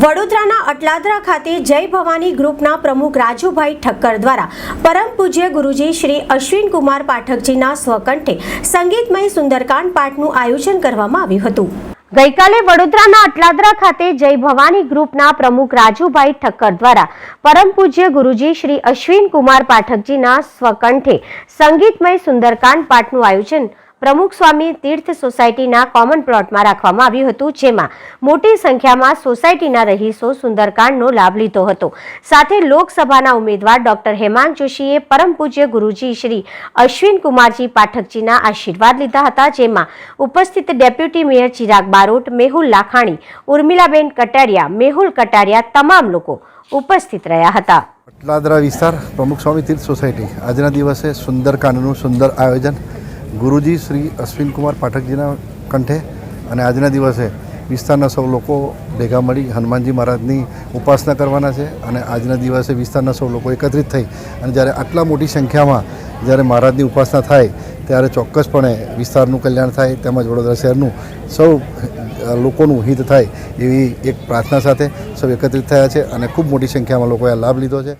વડોદરાના અટલાદરા ખાતે જય ભવાની ગ્રુપના પ્રમુખ રાજુભાઈ ઠક્કર દ્વારા પરમ પૂજ્ય ગુરુજી શ્રી અશ્વિન કુમાર પાઠકજીના સ્વકંઠે સંગીતમય સુંદરકાંડ પાઠનું આયોજન કરવામાં આવ્યું હતું. ગઈકાલે વડોદરાના અટલાદરા ખાતે જય ભવાની ગ્રુપના પ્રમુખ રાજુભાઈ ઠક્કર દ્વારા પરમ પૂજ્ય ગુરુજી શ્રી અશ્વિન કુમાર પાઠકજીના સ્વકંઠે સંગીતમય સુંદરકાંડ પાઠનું આયોજન પ્રમુખ સ્વામી તીર્થ સોસાયટીના કોમન પ્લોટમાં રાખવામાં આવ્યું હતું, જેમાં મોટી સંખ્યામાં સોસાયટીના રહીશો સુંદરકાંડનો લાભ લીધો હતો. સાથે લોકસભાના ઉમેદવાર ડોક્ટર હેમાંગ જોશીએ પરમ પૂજ્ય ગુરુજી શ્રી અશ્વિન કુમારજી પાઠકજીના આશીર્વાદ લીધા હતા, જેમાં ઉપસ્થિત ડેપ્યુટી મેયર ચિરાગ બારોટ, મેહુલ લાખાણી, ઉર્મિલાબેન કટારિયા, મેહુલ કટારિયા તમામ લોકો ઉપસ્થિત રહ્યા હતા. પટલાદરા વિસ્તાર પ્રમુખ સ્વામી તીર્થ સોસાયટી. આજના દિવસે સુંદરકાંડનું સુંદર આયોજન ગુરુજી શ્રી અશ્વિનકુમાર પાઠકજીના કંઠે અને આજના દિવસે વિસ્તારના સૌ લોકો ભેગા મળી હનુમાનજી મહારાજની ઉપાસના કરવાના છે અને આજના દિવસે વિસ્તારના સૌ લોકો એકત્રિત થઈ અને જ્યારે આટલા મોટી સંખ્યામાં જ્યારે મહારાજની ઉપાસના થાય ત્યારે ચોક્કસપણે વિસ્તારનું કલ્યાણ થાય તેમજ વડોદરા શહેરનું સૌ લોકોનું હિત થાય એવી એક પ્રાર્થના સાથે સૌ એકત્રિત થયા છે અને ખૂબ મોટી સંખ્યામાં લોકોએ લાભ લીધો છે.